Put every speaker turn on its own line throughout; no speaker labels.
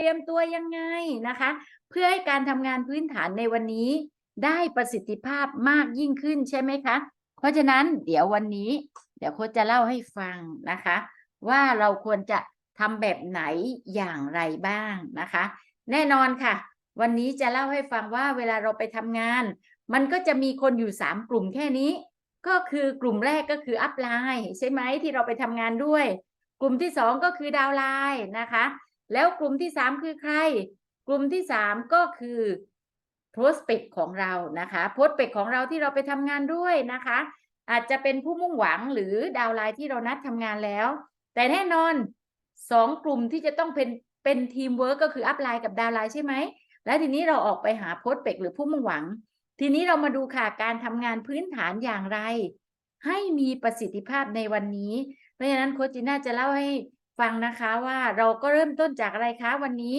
เตรียมตัวยังไงนะคะ เพื่อให้การทำงานพื้นฐานในวันนี้ได้ประสิทธิภาพมากยิ่งขึ้นใช่ไหมคะ เพราะฉะนั้นเดี๋ยววันนี้ เดี๋ยวโค้ชจะเล่าให้ฟังนะคะ ว่าเราควรจะทำแบบไหนอย่างไรบ้างนะคะ แน่นอนค่ะ วันนี้จะเล่าให้ฟังว่าเวลาเราไปทำงาน มันก็จะมีคนอยู่สามกลุ่มแค่นี้ ก็คือกลุ่มแรกก็คืออัพไลน์ใช่ไหมที่เราไปทำงานด้วย กลุ่มที่สองก็คือดาวไลน์นะคะ แล้วกลุ่มที่สามคือใคร กลุ่มที่สามก็คือ prospect ของเรานะคะ prospect ของเราที่เราไปทำงานด้วยนะคะ อาจจะเป็นผู้มุ่งหวังหรือดาวไลน์ที่เรานัดทำงานแล้ว แต่แน่นอนสองกลุ่มที่จะต้องเป็นเป็นทีมเวิร์กก็คืออัพไลน์กับดาวไลน์ใช่ไหม แล้วทีนี้เราออกไปหาโพสเปกหรือผู้มุ่งหวัง ทีนี้เรามาดูค่ะการทำงานพื้นฐานอย่างไร ให้มีประสิทธิภาพในวันนี้ เพราะฉะนั้นโคจิน่าจะเล่าให้ ฟังนะคะว่าเราก็เริ่มต้นจากอะไรคะวันนี้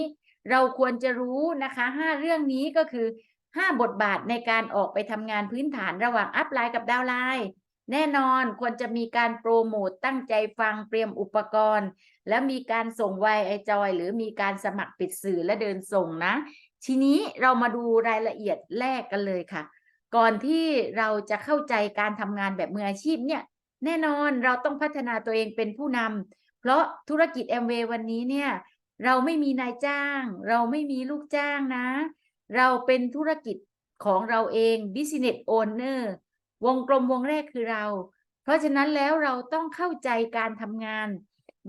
เราควรจะรู้นะคะห้าเรื่องนี้ก็คือห้าบทบาทในการออกไปทำงานพื้นฐานระหว่างอัพไลน์กับดาวไลน์แน่นอนควรจะมีการโปรโมตตั้งใจฟังเตรียมอุปกรณ์ แล้วมีการส่งไวไอจอย หรือมีการสมัครปิดสื่อและเดินส่งนะ ทีนี้เรามาดูรายละเอียดแรกกันเลยค่ะ ก่อนที่เราจะเข้าใจการทำงานแบบมืออาชีพเนี่ย แน่นอนเราต้องพัฒนาตัวเองเป็นผู้นำ เพราะธุรกิจแอมเวย์วันนี้เนี่ย เราไม่มีนายจ้าง เราไม่มีลูกจ้างนะ เราเป็นธุรกิจของเราเอง business owner วงกลมวงแรกคือเรา เพราะฉะนั้นแล้วเราต้องเข้าใจการทำงาน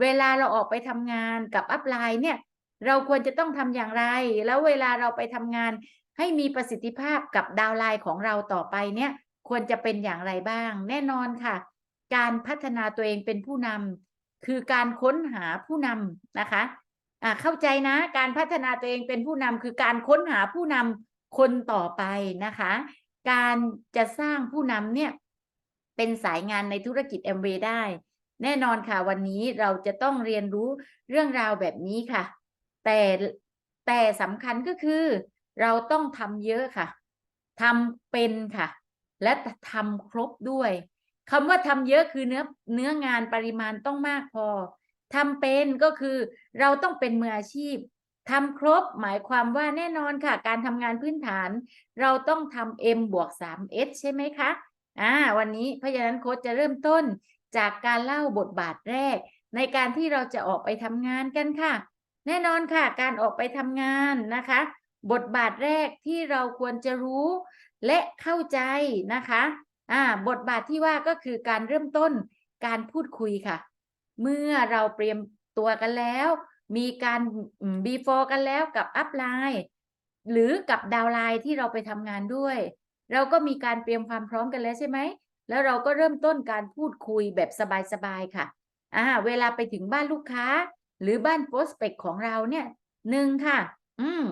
เวลาเราออกไปทำงานกับอัพไลน์เนี่ย เราควรจะต้องทำอย่างไร แล้วเวลาเราไปทำงานให้มีประสิทธิภาพกับดาวไลน์ของเราต่อไปเนี่ย ควรจะเป็นอย่างไรบ้าง แน่นอนค่ะ การพัฒนาตัวเองเป็นผู้นำ คือการค้นหาผู้นำนะคะอ่าเข้าใจนะการพัฒนาตัวเองเป็นผู้นำคือการค้นหาผู้นำคนต่อไปนะคะ การจะสร้างผู้นำเนี่ยเป็นสายงานในธุรกิจแอมเวได้ แน่นอนค่ะวันนี้เราจะต้องเรียนรู้เรื่องราวแบบนี้ค่ะ แต่แต่สำคัญก็คือ เราต้องทำเยอะค่ะทำเป็นค่ะ และทำครบด้วย คำว่าทำเยอะคือเนื้อเนื้องานปริมาณต้องมากพอทำเป็นก็คือเราต้องเป็นมืออาชีพทำครบหมายความว่าแน่นอนค่ะ การทำงานพื้นฐาน เราต้องทำ M บวก 3S ใช่ไหมคะอ่าวันนี้เพราะฉะนั้นโค้ชจะเริ่มต้นจากการเล่าบทบาทแรก ในการที่เราจะออกไปทำงานกันค่ะ แน่นอนค่ะ การออกไปทำงานนะคะ บทบาทแรกที่เราควรจะรู้และเข้าใจนะคะ อ่าบทบาทที่ว่าก็คือการเริ่มต้นการพูดคุยค่ะ เมื่อเราเตรียมตัวกันแล้ว มีการ before กันแล้วกับ up line หรือกับดาวไลน์ที่เราไปทำงานด้วย เราก็มีการเตรียมความพร้อมกันแล้วใช่ไหม แล้วเราก็เริ่มต้นการพูดคุยแบบสบายๆค่ะอ่าเวลาไปถึงบ้านลูกค้า หรือบ้านโปรสเปกของเราเนี่ยหนึ่งค่ะ อืม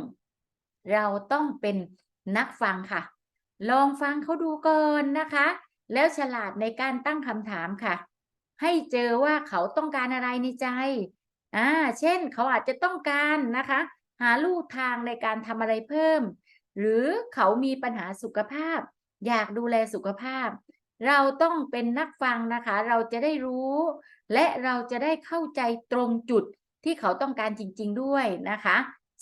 เราต้องเป็นนักฟังค่ะ ลองฟังเขาดูก่อนนะคะ แล้วฉลาดในการตั้งคำถามค่ะ ให้เจอว่าเขาต้องการอะไรในใจอ่าเช่นเขาอาจจะต้องการนะคะ หาลู่ทางในการทำอะไรเพิ่ม หรือเขามีปัญหาสุขภาพ อยากดูแลสุขภาพ เราต้องเป็นนักฟังนะคะ เราจะได้รู้ และเราจะได้เข้าใจตรงจุดที่เขาต้องการจริง ๆ ด้วยนะคะ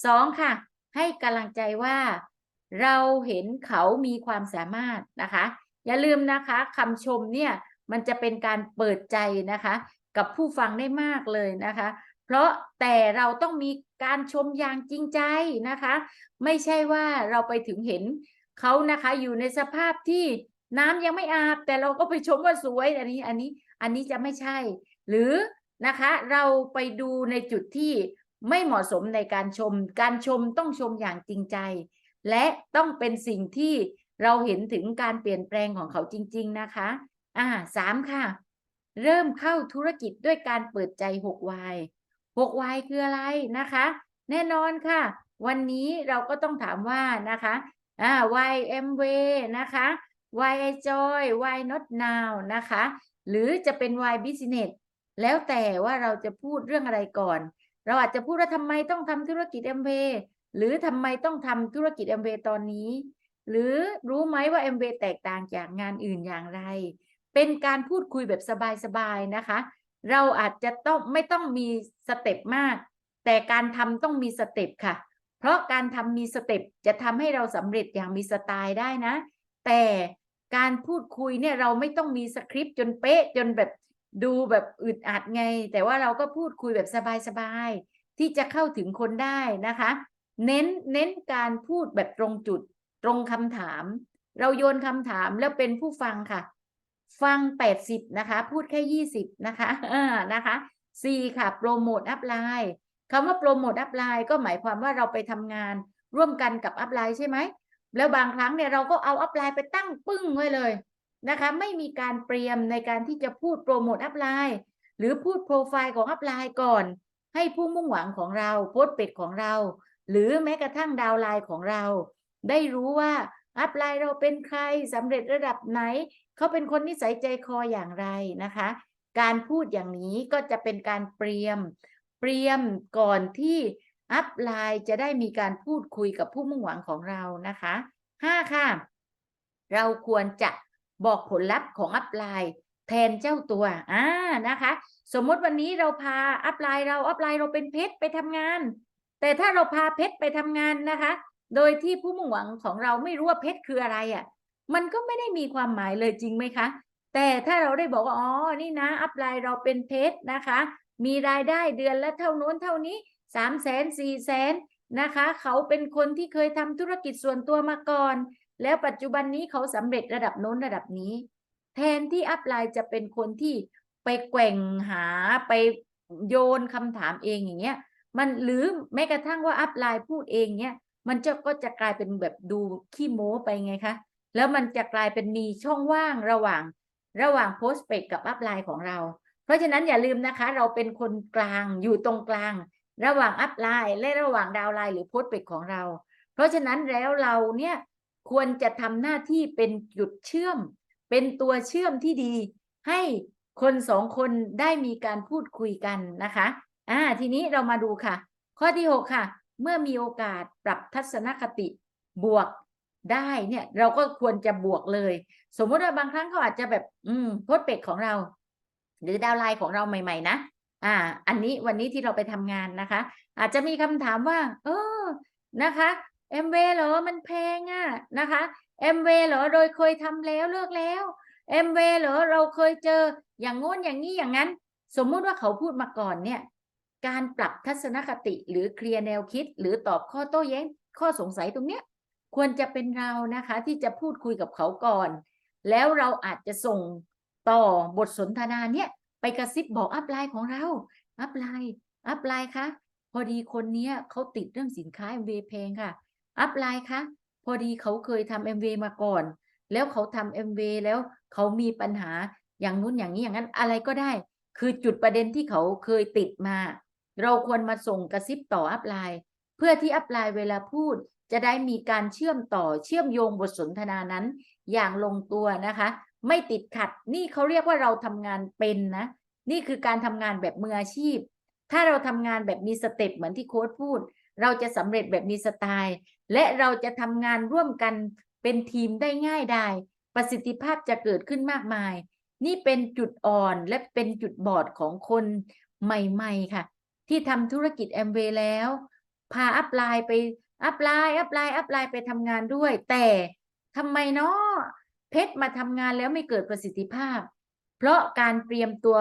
สองค่ะ ให้กำลังใจว่า เราเห็นเขามีความสามารถนะคะ อย่าลืมนะคะคำชมเนี่ยมันจะเป็นการเปิดใจนะคะ กับผู้ฟังได้มากเลยนะคะ เพราะแต่เราต้องมีการชมอย่างจริงใจนะคะ ไม่ใช่ว่าเราไปถึงเห็นเขานะคะอยู่ในสภาพที่น้ำยังไม่อาบ แต่เราก็ไปชมว่าสวยอันนี้อันนี้อันนี้จะไม่ใช่ หรือนะคะเราไปดูในจุดที่ไม่เหมาะสมในการชม การชมต้องชมอย่างจริงใจ และต้องเป็นสิ่งที่เราเห็นถึงการเปลี่ยนแปลงของเขาจริง ๆ นะคะ อ่าสามค่ะ เริ่มเข้าธุรกิจด้วยการเปิดใจ 6Y 6Y คืออะไรนะคะ แน่นอนค่ะ วันนี้เราก็ต้องถามว่านะคะอ่า why am w นะคะ why I joy why not now นะคะ หรือจะเป็น why business แล้วแต่ว่าเราจะพูดเรื่องอะไรก่อน เราอาจจะพูดว่าทำไมต้องทำธุรกิจ m w หรือทำไมต้องทำธุรกิจ m w ตอนนี้ หรือรู้ไหมว่า m w แตกต่างจากงานอื่นอย่างไร เป็นการพูดคุยแบบสบายๆนะคะ เราอาจจะต้องไม่ต้องมีสเต็ปมาก แต่การทำต้องมีสเต็ปค่ะ เพราะการทำมีสเต็ปจะทำให้เราสำเร็จอย่างมีสไตล์ได้นะ แต่การพูดคุยเนี่ยเราไม่ต้องมีสคริปต์จนเป๊ะจนแบบดูแบบอึดอัดไง แต่ว่าเราก็พูดคุยแบบสบายๆที่จะเข้าถึงคนได้นะคะ เน้นเน้นการพูดแบบตรงจุด ตรงคำถาม เราโยนคำถามแล้วเป็นผู้ฟังค่ะ ฟัง80นะคะ พูดแค่20นะคะนะคะ C ค่ะ โปรโมทอัพไลน์คำว่าโปรโมทอัพไลน์ก็หมายความว่าเราไปทำงานร่วมกันกับอัพไลน์ใช่ไหม แล้วบางครั้งเนี่ยเราก็เอาอัพไลน์ไปตั้งปึ้งไว้เลยนะคะ ไม่มีการเตรียมในการที่จะพูดโปรโมทอัพไลน์หรือพูดโปรไฟล์ของอัพไลน์ก่อน ให้ผู้มุ่งหวังของเราโพสต์เป็ดของเรา หรือแม้กระทั่งดาวไลน์ของเรา ได้รู้ว่าอัพไลน์เราเป็นใครสำเร็จระดับไหน เขาเป็นคนนิสัยใจคออย่างไรนะคะ การพูดอย่างนี้ก็จะเป็นการเตรียมเตรียมก่อนที่อัพไลน์จะได้มีการพูดคุยกับผู้มุ่งหวังของเรานะคะห้าค่ะ เราควรจะบอกผลลัพธ์ของอัพไลน์แทนเจ้าตัว อ่า นะคะ สมมติวันนี้เราพาอัพไลน์เรา อัพไลน์เราเป็นเพชรไปทำงาน แต่ถ้าเราพาเพชรไปทำงานนะคะ โดยที่ผู้มุ่งหวังของเราไม่รู้ว่าเพชรคืออะไรอะ่ะ มันก็ไม่ได้มีความหมายเลยจริงไหมคะ แต่ถ้าเราได้บอกว่าอ๋อนี่นะ อัพไลน์เราเป็นเพชรนะคะ มีรายได้เดือนละเท่านู้นเท่านี้สามแสนสี่แสนนะคะ เขาเป็นคนที่เคยทำธุรกิจส่วนตัวมาก่อน แล้วปัจจุบันนี้เขาสำเร็จระดับโน้นระดับนี้ แทนที่อัพไลน์จะเป็นคนที่ไปแกว่งหาไปโยนคำถามเองอย่างเงี้ย มันหรือแม้กระทั่งว่าอัพไลน์พูดเองเนี้ยมันจะก็จะกลายเป็นแบบดูขี้โม้ไปไงคะ แล้วมันจะกลายเป็นมีช่องว่างระหว่างระหว่างโพสต์เปกกับอัพไลน์ของเรา เพราะฉะนั้นอย่าลืมนะคะ เราเป็นคนกลางอยู่ตรงกลาง ระหว่างอัพไลน์และระหว่างดาวไลน์หรือโพสต์เปกของเรา เพราะฉะนั้นแล้วเราเนี่ยควรจะทำหน้าที่เป็นจุดเชื่อม เป็นตัวเชื่อมที่ดี ให้คนสองคนได้มีการพูดคุยกันนะคะ อ่าทีนี้เรามาดูค่ะ ข้อที่หกค่ะ เมื่อมีโอกาสปรับทัศนคติบวกได้เนี่ยเราก็ควรจะบวกเลย สมมติว่าบางครั้งเขาอาจจะแบบ อืมโพสต์เป็ดของเรา หรือดาวไลน์ของเราใหม่ ๆ นะอ่า อันนี้วันนี้ที่เราไปทำงานนะคะ อาจจะมีคำถามว่า เออนะคะเอ็มเวเหรอมันแพงอะนะคะเอ็มเวเหรอโดยเคยทำแล้วเลิกแล้วเอ็มเวเหรอเราเคยเจออย่างโน้นอย่างนี้อย่างนั้น สมมุติว่าเขาพูดมาก่อนเนี่ย การปรับทัศนคติหรือเคลียร์แนวคิด หรือตอบข้อโต้แย้งข้อสงสัยตรงเนี้ยควรจะเป็นเรานะคะที่จะพูดคุยกับเขาก่อน แล้วเราอาจจะส่งต่อบทสนทนาเนี่ยไปกระซิบบอกอัพไลน์ของเราอัพไลน์อัพไลน์คะพอดีคนเนี้ยเขาติดเรื่องสินค้า MV แพลงค่ะอัพไลน์คะพอดีเขาเคยทำ MV มวมาก่อน แล้วเขาทำ MV แล้วเขามีปัญหาอย่างนู้นอย่างนี้อย่างนั้นอะไรก็ได้ คือจุดประเด็นที่เขาเคยติดมา เราควรมาส่งกระซิบต่ออัพไลน์ เพื่อที่อัพไลน์เวลาพูดจะได้มีการเชื่อมต่อเชื่อมโยงบทสนทนานั้น อย่างลงตัวนะคะ ไม่ติดขัดนี่เขาเรียกว่าเราทำงานเป็นนะ นี่คือการทำงานแบบมืออาชีพ ถ้าเราทำงานแบบมีสเต็ปเหมือนที่โค้ดพูด เราจะสำเร็จแบบมีสไตล์ และเราจะทำงานร่วมกันเป็นทีมได้ง่ายได้ ประสิทธิภาพจะเกิดขึ้นมากมาย นี่เป็นจุดอ่อนและเป็นจุดบอดของคนใหม่ ๆ ค่ะ ที่ทำธุรกิจแอมเวย์แล้ว พาอัพไลน์ไปอัพไลน์อัพไลน์อัพไลน์ไปทำงานด้วย แต่ทำไมเนาะเพชรมาทำงานแล้วไม่เกิดประสิทธิภาพ เพราะการเตรียมตัว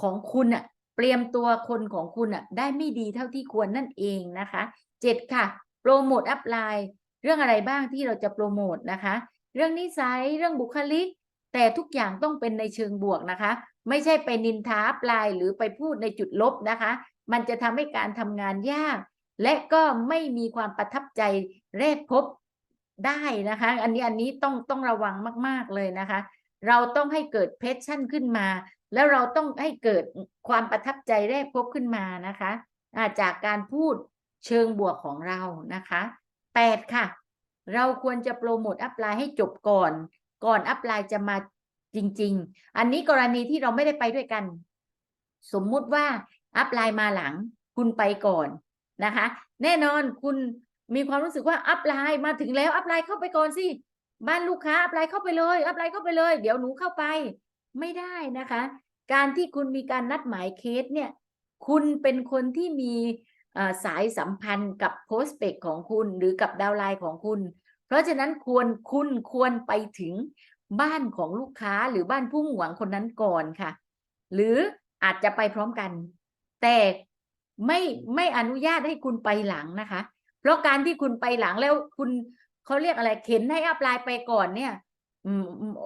ของคุณอะเตรียมตัวคนของคุณอะได้ไม่ดีเท่าที่ควรนั่นเองนะคะเจ็ดค่ะโปรโมทอัพไลน์เรื่องอะไรบ้างที่เราจะโปรโมทนะคะ เรื่องนิสัยเรื่องบุคลิก แต่ทุกอย่างต้องเป็นในเชิงบวกนะคะ ไม่ใช่ไปนินทาอัพไลน์หรือไปพูดในจุดลบนะคะ มันจะทำให้การทำงานยาก และก็ไม่มีความประทับใจแรกพบได้นะคะ อันนี้อันนี้ต้องต้องระวังมาก ๆเลยนะคะ เราต้องให้เกิดเพชชั่นขึ้นมา แล้วเราต้องให้เกิดความประทับใจแรกพบขึ้นมานะคะาจากการพูดเชิงบวกของเรานะคะแปดค่ะ เราควรจะโปรโมทอัพไลน์ให้จบก่อน ก่อนอัพไลน์จะมาจริง ๆ อันนี้กรณีที่เราไม่ได้ไปด้วยกัน สมมุติว่า อัพไลน์มาหลัง คุณไปก่อนนะคะ แน่นอนคุณมีความรู้สึกว่าอัพไลน์มาถึงแล้วอัพไลน์เข้าไปก่อนสิบ้านลูกค้าอัพไลน์เข้าไปเลยอัพไลน์เข้าไปเลย เดี๋ยวหนูเข้าไป ไม่ได้นะคะ การที่คุณมีการนัดหมายเคสเนี่ย คุณเป็นคนที่มีอ่อสายสัมพันธ์กับโพสเปกของคุณหรือกับดาวไลน์ของคุณ เพราะฉะนั้นควรคุณควรไปถึงบ้านของลูกค้าหรือบ้านผู้หวังคนนั้นก่อนค่ะ หรืออาจจะไปพร้อมกัน แต่ไม่ไม่อนุญาตให้คุณไปหลังนะคะ เพราะการที่คุณไปหลังแล้วคุณเขาเรียกอะไรเข็นให้อัพไลน์ไปก่อนเนี่ย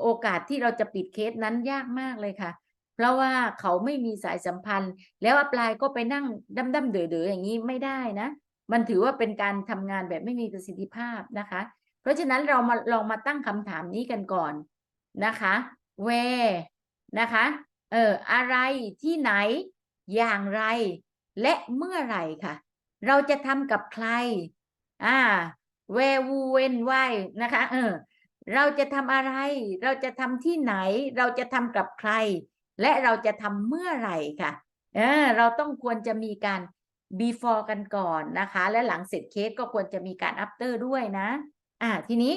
โอกาสที่เราจะปิดเคสนั้นยากมากเลยค่ะ เพราะว่าเขาไม่มีสายสัมพันธ์ แล้วอัพไลน์ก็ไปนั่งดั้มดั้มเด๋อดอย่างนี้ไม่ได้นะ มันถือว่าเป็นการทำงานแบบไม่มีประสิทธิภาพนะคะ เพราะฉะนั้นเรามาลองมาตั้งคำถามนี้กันก่อนนะคะ where นะคะ เอออะไรที่ไหน อย่างไร และเมื่อไหร่ค่ะ เราจะทำกับใคร อ่า where who when why นะคะ เออ เราจะทำอะไร เราจะทำที่ไหน เราจะทำกับใคร และเราจะทำเมื่อไหร่ค่ะ เออ เราต้องควรจะมีการ before กันก่อนนะคะ และหลังเสร็จเคสก็ควรจะมีการ after ด้วยนะ อ่า ทีนี้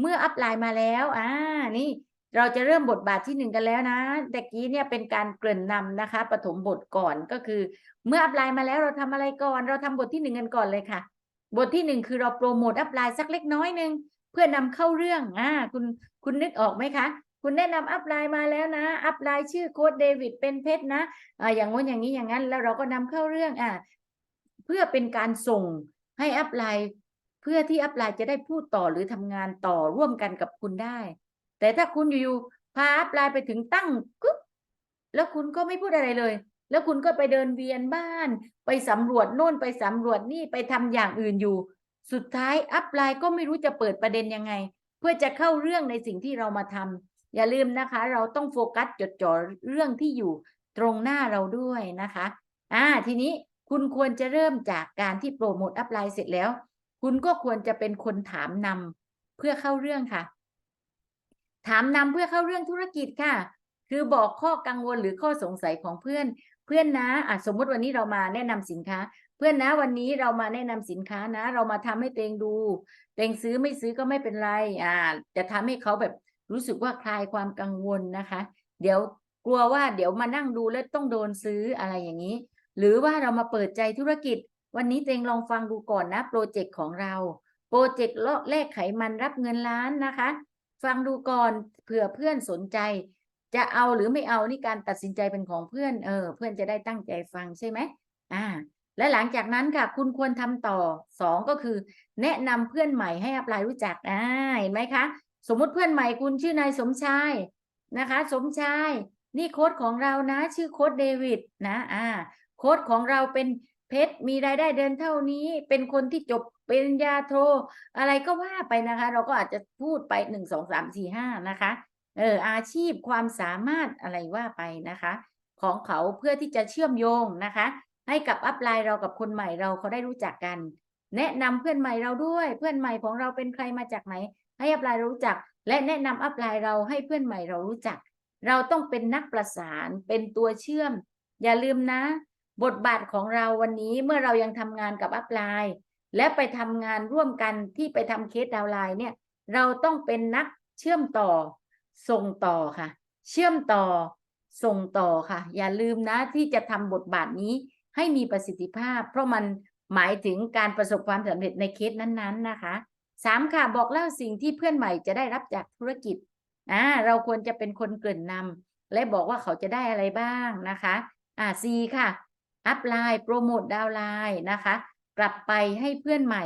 เมื่ออัพไลน์มาแล้ว อ่า นี่ เราจะเริ่มบทบาทที่หนึ่งกันแล้วนะแต่กี้เนี่ยเป็นการเกริ่นนำนะคะปฐมบทก่อนก็คือ เมื่ออัพไลน์มาแล้วเราทำอะไรก่อน เราทำบทที่หนึ่งกันก่อนเลยค่ะ บทที่หนึ่งคือเราโปรโมทอัพไลน์สักเล็กน้อยหนึ่งเพื่อนำเข้าเรื่องอ่าคุณคุณนึกออกไหมคะ คุณแนะนำอัพไลน์มาแล้วนะ อัพไลน์ชื่อโค้ดเดวิดเป็นเพชรนะอ่าอย่างงู้นอย่างนี้อย่างนั้นแล้วเราก็นำเข้าเรื่องอ่าเพื่อเป็นการส่งให้อัพไลน์เพื่อที่อัพไลน์จะได้พูดต่อหรือทำงานต่อร่วมกันกับคุณได้ แต่ถ้าคุณอยู่ๆพาอัพลน์ไปถึงตั้งกุ๊บแล้วคุณก็ไม่พูดอะไรเลย แล้วคุณก็ไปเดินเวียนบ้าน ไปสำรวจโน่นไปสำรวจนี่ไปทำอย่างอื่นอยู่ สุดท้ายอัพไลน์ก็ไม่รู้จะเปิดประเด็นยังไง เพื่อจะเข้าเรื่องในสิ่งที่เรามาทำอย่าลืมนะคะ เราต้องโฟกัสจดจ่อเรื่องที่อยู่ตรงหน้าเราด้วยนะคะอ่าทีนี้คุณควรจะเริ่มจากการที่โปรโมทอัพไลน์เสร็จแล้ว คุณก็ควรจะเป็นคนถามนำเพื่อเข้าเรื่องค่ะ ถามนำเพื่อเข้าเรื่องธุรกิจค่ะ คือบอกข้อกังวลหรือข้อสงสัยของเพื่อน เพื่อนนะอะสมมติวันนี้เรามาแนะนำสินค้า เพื่อนนะวันนี้เรามาแนะนำสินค้านะ เรามาทำให้เตงดูเตงซื้อไม่ซื้อก็ไม่เป็นไรอ่าจะทำให้เขาแบบรู้สึกว่าคลายความกังวลนะคะ เดี๋ยวกลัวว่าเดี๋ยวมานั่งดูแล้วต้องโดนซื้ออะไรอย่างนี้ หรือว่าเรามาเปิดใจธุรกิจ วันนี้เตงลองฟังดูก่อนนะโปรเจกต์ของเรา โปรเจกต์แลกไขมันรับเงินล้านนะคะ ฟังดูก่อนเผื่อเพื่อนสนใจ จะเอาหรือไม่เอานี่การตัดสินใจเป็นของเพื่อนเออ เพื่อนจะได้ตั้งใจฟังใช่ไหมอ่า และหลังจากนั้นค่ะ คุณควรทำต่อสองก็คือ แนะนำเพื่อนใหม่ให้อัพไลน์รู้จักอ่าเห็นไหมคะ สมมุติเพื่อนใหม่คุณชื่อนายสมชายนะคะ สมชาย นี่โค้ดของเรานะ ชื่อโค้ดเดวิดนะ อ่า โค้ดของเราเป็นเพชรมีรายได้เดือนเท่านี้ เป็นคนที่จบ ปริญญาโทอะไรก็ว่าไปนะคะ เราก็อาจจะพูดไปหนึ่งสองสามสี่ห้านะคะเอออาชีพความสามารถอะไรว่าไปนะคะ ของเขาเพื่อที่จะเชื่อมโยงนะคะ ให้กับอัพไลน์เรากับคนใหม่เราเขาได้รู้จักกัน แนะนำเพื่อนใหม่เราด้วย เพื่อนใหม่ของเราเป็นใครมาจากไหน ให้อัพไลน์รู้จัก และแนะนำอัพไลน์เราให้เพื่อนใหม่เรารู้จัก เราต้องเป็นนักประสานเป็นตัวเชื่อม อย่าลืมนะ บทบาทของเราวันนี้เมื่อเรายังทำงานกับอัพไลน์ และไปทำงานร่วมกันที่ไปทำเคสดาวไลน์เนี่ย เราต้องเป็นนักเชื่อมต่อ ส่งต่อค่ะ เชื่อมต่อ ส่งต่อค่ะ อย่าลืมนะที่จะทำบทบาทนี้ให้มีประสิทธิภาพ เพราะมันหมายถึงการประสบความสำเร็จในเคสนั้น ๆ นะคะสามค่ะบอกเล่าสิ่งที่เพื่อนใหม่จะได้รับจากธุรกิจอ่าเราควรจะเป็นคนเกริ่นนำและบอกว่าเขาจะได้อะไรบ้างนะคะอ่าสี่ค่ะอัพไลน์โปรโมทดาวไลน์นะคะ กลับไปให้เพื่อนใหม่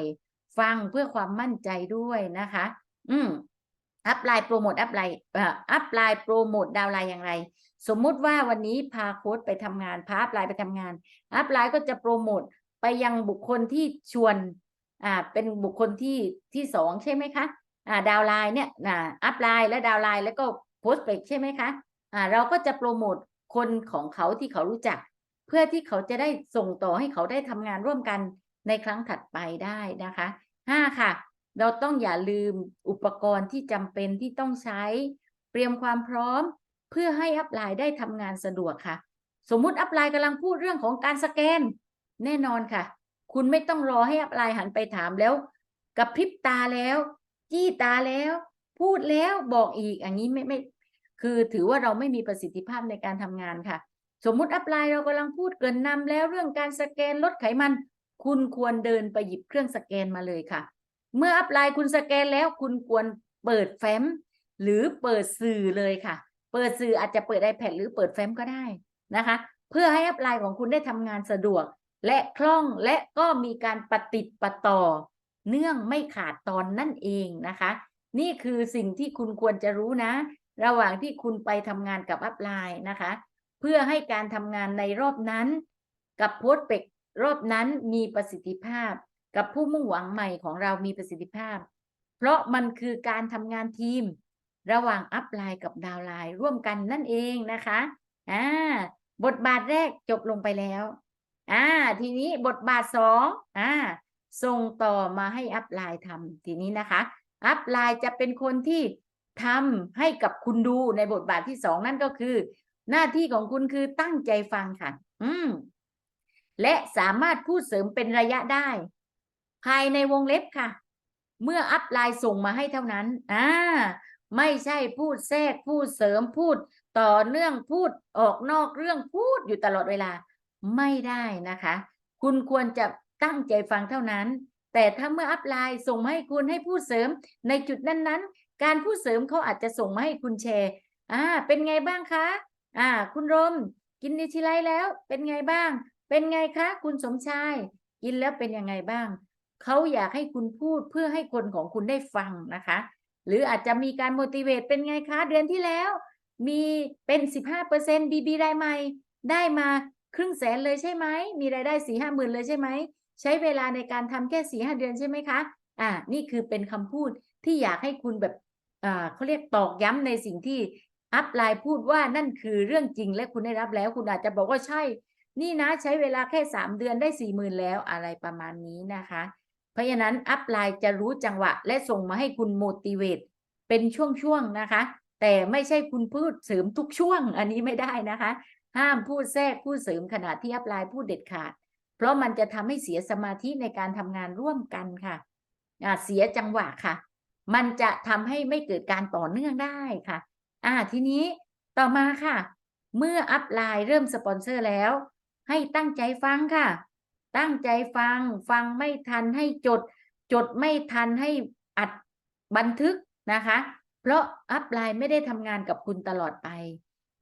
ฟังเพื่อความมั่นใจด้วยนะคะ อืมอัพไลน์โปรโมทอัพไลน์อัพไลน์โปรโมทดาวไลน์อย่างไร สมมุติว่าวันนี้พาโค้ดไปทำงานพาอัพไลน์ไปทำงาน อัพไลน์ก็จะโปรโมทไปยังบุคคลที่ชวนอ่าเป็นบุคคลที่ที่สองใช่ไหมคะอ่าดาวไลน์เนี่ยอ่าอัพไลน์และดาวไลน์แล้วก็โพสต์ไปใช่ไหมคะอ่าเราก็จะโปรโมทคนของเขาที่เขารู้จัก เพื่อที่เขาจะได้ส่งต่อให้เขาได้ทำงานร่วมกัน ในครั้งถัดไปได้นะคะห้าค่ะ เราต้องอย่าลืมอุปกรณ์ที่จำเป็นที่ต้องใช้ เตรียมความพร้อมเพื่อให้อัพไลน์ได้ทำงานสะดวกค่ะ สมมุติอัพไลน์กำลังพูดเรื่องของการสแกน แน่นอนค่ะ คุณไม่ต้องรอให้อัพไลน์หันไปถามแล้วกับพริบตาแล้วจี้ตาแล้ว พูดแล้วบอกอีกอย่างนี้ไม่ไม่คือถือว่าเราไม่มีประสิทธิภาพในการทำงานค่ะ สมมุติอัพไลน์เรากำลังพูดเกินนำแล้วเรื่องการสแกนลดไขมัน คุณควรเดินไปหยิบเครื่องสแกนมาเลยค่ะ เมื่ออัพไลน์คุณสแกนแล้วคุณควรเปิดแฟ้ม หรือเปิดสื่อเลยค่ะ เปิดสื่ออาจจะเปิด iPad หรือเปิดแฟ้มก็ได้นะคะ เพื่อให้อัพไลน์ของคุณได้ทำงานสะดวก และคล่องและก็มีการปฏิดปะต่อ เนื่องไม่ขาดตอนนั่นเองนะคะ นี่คือสิ่งที่คุณควรจะรู้นะ ระหว่างที่คุณไปทำงานกับอัพไลน์นะคะ เพื่อให้การทำงานในรอบนั้น กับโพสเปก รอบนั้นมีประสิทธิภาพกับผู้มุ่งหวังใหม่ของเรามีประสิทธิภาพ เพราะมันคือการทำงานทีม ระหว่างอัพไลน์กับดาวไลน์ร่วมกันนั่นเองนะคะอ่าบทบาทแรกจบลงไปแล้วอ่าทีนี้บทบาทสองอ่าส่งต่อมาให้อัพไลน์ทำทีนี้นะคะ อัพไลน์จะเป็นคนที่ทำให้กับคุณดูในบทบาทที่สองนั่นก็คือ หน้าที่ของคุณคือตั้งใจฟังค่ะ อืม และสามารถพูดเสริมเป็นระยะได้ ภายในวงเล็บค่ะ เมื่ออัพไลน์ส่งมาให้เท่านั้นอ่าไม่ใช่พูดแทรกพูดเสริมพูด ต่อเนื่องพูดออกนอกเรื่องพูดอยู่ตลอดเวลาไม่ได้นะคะ คุณควรจะตั้งใจฟังเท่านั้น แต่ถ้าเมื่ออัพไลน์ส่งมาให้คุณให้พูดเสริม ในจุดนั้นๆ การพูดเสริมเขาอาจจะส่งมาให้คุณแชร์อ่าเป็นไงบ้างคะอ่า คุณรม กินนิชิไลแล้ว เป็นไงบ้าง เป็นไงคะ คุณสมชาย กินแล้วเป็นยังไงบ้าง เขาอยากให้คุณพูดเพื่อให้คนของคุณได้ฟังนะคะ หรืออาจจะมีการ motivate เป็นไงคะ เดือนที่แล้ว มีเป็นสิบห้าเปอร์เซ็นต์บีบีรายใหม่ ได้มาครึ่งแสนเลยใช่ไหม มีรายได้สี่ห้าหมื่นเลยใช่ไหม ใช้เวลาในการทำแค่สี่ห้าเดือนใช่ไหมคะ อ่า นี่คือเป็นคำพูดที่อยากให้คุณแบบอ่าเขาเรียกตอกย้ำในสิ่งที่อัพไลน์พูดว่านั่นคือเรื่องจริงและคุณได้รับแล้ว คุณอาจจะบอกว่าใช่ นี่นะใช้เวลาแค่สามเดือนได้สี่หมื่นแล้วอะไรประมาณนี้นะคะ เพราะฉะนั้นอัพไลน์จะรู้จังหวะ และส่งมาให้คุณ motivate เป็นช่วงๆนะคะ แต่ไม่ใช่คุณพูดเสริมทุกช่วง อันนี้ไม่ได้นะคะ ห้ามพูดแทรกพูดเสริมขณะที่อัพไลน์พูดเด็ดขาด เพราะมันจะทำให้เสียสมาธิในการทำงานร่วมกันค่ะอ่าเสียจังหวะค่ะ มันจะทำให้ไม่เกิดการต่อเนื่องได้ค่ะ อ่าทีนี้ต่อมาค่ะ เมื่ออัพไลน์เริ่มสปอนเซอร์แล้ว ให้ตั้งใจฟังค่ะ ตั้งใจฟัง ฟังไม่ทันให้จด จดไม่ทันให้อัดบันทึกนะคะ เพราะอัพไลน์ไม่ได้ทำงานกับคุณตลอดไป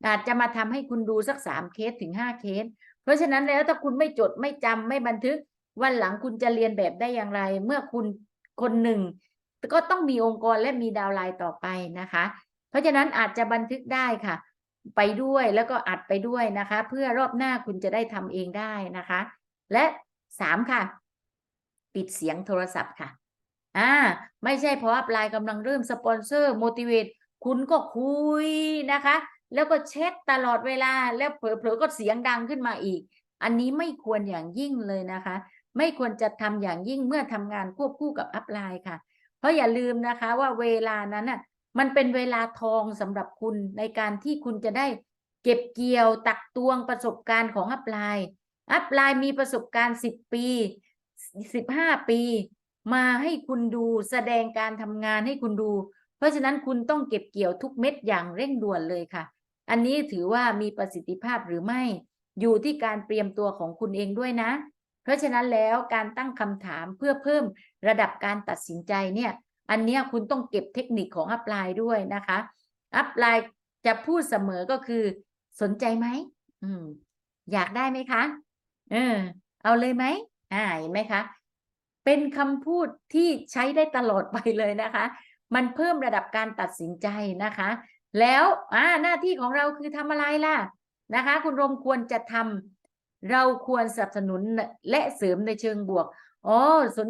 อาจจะมาทำให้คุณดูสักสามเคสถึงห้าเคส เพราะฉะนั้นแล้วถ้าคุณไม่จดไม่จำไม่บันทึก วันหลังคุณจะเรียนแบบได้อย่างไร เมื่อคุณคนหนึ่ง ก็ต้องมีองค์กรและมีดาวไลน์ต่อไปนะคะ เพราะฉะนั้นอาจจะบันทึกได้ค่ะ ไปด้วยแล้วก็อัดไปด้วยนะคะ เพื่อรอบหน้าคุณจะได้ทำเองได้นะคะ และสามค่ะ ปิดเสียงโทรศัพท์ค่ะอ่าไม่ใช่เพราะอัพไลน์กำลังเริ่มสปอนเซอร์ motivate คุณก็คุยนะคะ แล้วก็เช็ดตลอดเวลาแล้วเผลอๆก็เสียงดังขึ้นมาอีก อันนี้ไม่ควรอย่างยิ่งเลยนะคะ ไม่ควรจะทำอย่างยิ่งเมื่อทำงานควบคู่กับอัพไลน์ค่ะ เพราะอย่าลืมนะคะว่าเวลานั้นน่ะ มันเป็นเวลาทองสำหรับคุณในการที่คุณจะได้เก็บเกี่ยวตักตวงประสบการณ์ของอัพไลน์อัพไลน์มีประสบการณ์10ปี15ปี มาให้คุณดูแสดงการทำงานให้คุณดู เพราะฉะนั้นคุณต้องเก็บเกี่ยวทุกเม็ดอย่างเร่งด่วนเลยค่ะ อันนี้ถือว่ามีประสิทธิภาพหรือไม่ อยู่ที่การเตรียมตัวของคุณเองด้วยนะ เพราะฉะนั้นแล้วการตั้งคำถามเพื่อเพิ่มระดับการตัดสินใจเนี่ย อันนี้คุณต้องเก็บเทคนิคของอัพไลน์ด้วยนะคะอัพไลน์จะพูดเสมอก็คือ สนใจไหมอืม อยากได้ไหมคะ เออ เอาเลยไหมอ่าเห็นไหมคะ เป็นคำพูดที่ใช้ได้ตลอดไปเลยนะคะ มันเพิ่มระดับการตัดสินใจนะคะ แล้วอ่าหน้าที่ของเราคือทำอะไรล่ะนะคะ คุณรมควรจะทำเราควรสนับสนุนและเสริมในเชิงบวกอ๋อสน